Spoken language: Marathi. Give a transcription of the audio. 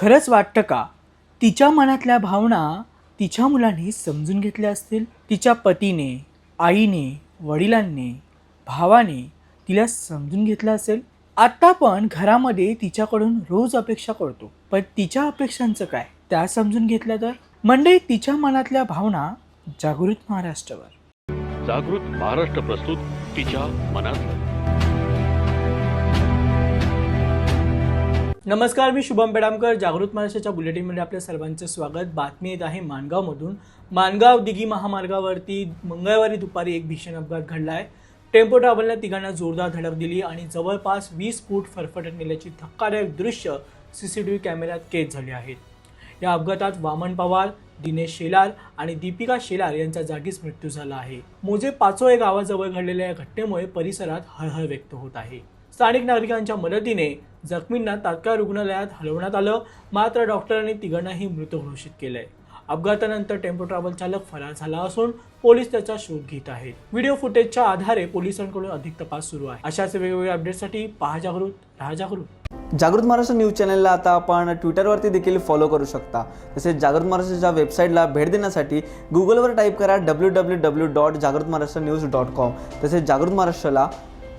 खरंच वाटतं का? तिच्या मनातल्या भावना तिच्या मुलांनी समजून घेतल्या असतील. तिच्या पतीने आईने वडिलांनी भावाने तिला समजून घेतलं असेल. आता पण घरामध्ये तिच्याकडून रोज अपेक्षा करतो. पण तिच्या अपेक्षांचं काय? त्या समजून घेतल्या तर? मंडळी तिच्या मनातल्या भावना जागृत महाराष्ट्रावर. जागृत महाराष्ट्र प्रस्तुत तिच्या मनात नमस्कार मी शुभम पेडामकर जागृत महाराष्ट्राच्या बुलेटिनमध्ये आपल्या सर्वांचं स्वागत. बातमी येत आहे माणगावमधून. माणगाव दिघी महामार्गावरती मंगळवारी दुपारी एक भीषण अपघात घडला आहे टेम्पो ट्रॅव्हलने तिघांना जोरदार धडक दिली आणि जवळपास वीस फूट फरफटत नेल्याची धक्कादायक दृश्य सी सी टी व्ही कॅमेऱ्यात कैद झाले आहेत. या अपघातात वामन पवार दिनेश शेलार आणि दीपिका शेलार यांचा जागीच मृत्यू झाला आहे. मोजे पाचोळे गावाजवळ घडलेल्या या घटनेमुळे परिसरात हळहळ व्यक्त होत आहे. स्थानिक नागरिकांच्या मदतीने जखमींना तात्काळ रुग्णालयात हलवण्यात आलं. मात्र डॉक्टरांनी तिघांनाही मृत घोषित केलंय. अपघातानंतर टेम्पो ट्रॅव्हल चालक फरार झाला असून पोलीस त्याचा शोध घेत आहेत. व्हिडिओ फुटेजच्या आधारे पोलिसांकडून अधिक तपास सुरू आहे. अशाच वेगवेगळ्या अपडेटसाठी पहा जागृत राहा जागृत. जागृत महाराष्ट्र न्यूज चॅनलला आता आपण ट्विटरवरती देखील फॉलो करू शकता. तसेच जागृत महाराष्ट्राच्या वेबसाईटला भेट देण्यासाठी गुगलवर टाईप करा डब्ल्यू डब्ल्यू डब्ल्यू डॉट जागृत महाराष्ट्र न्यूज डॉट कॉम तसेच जागृत महाराष्ट्राला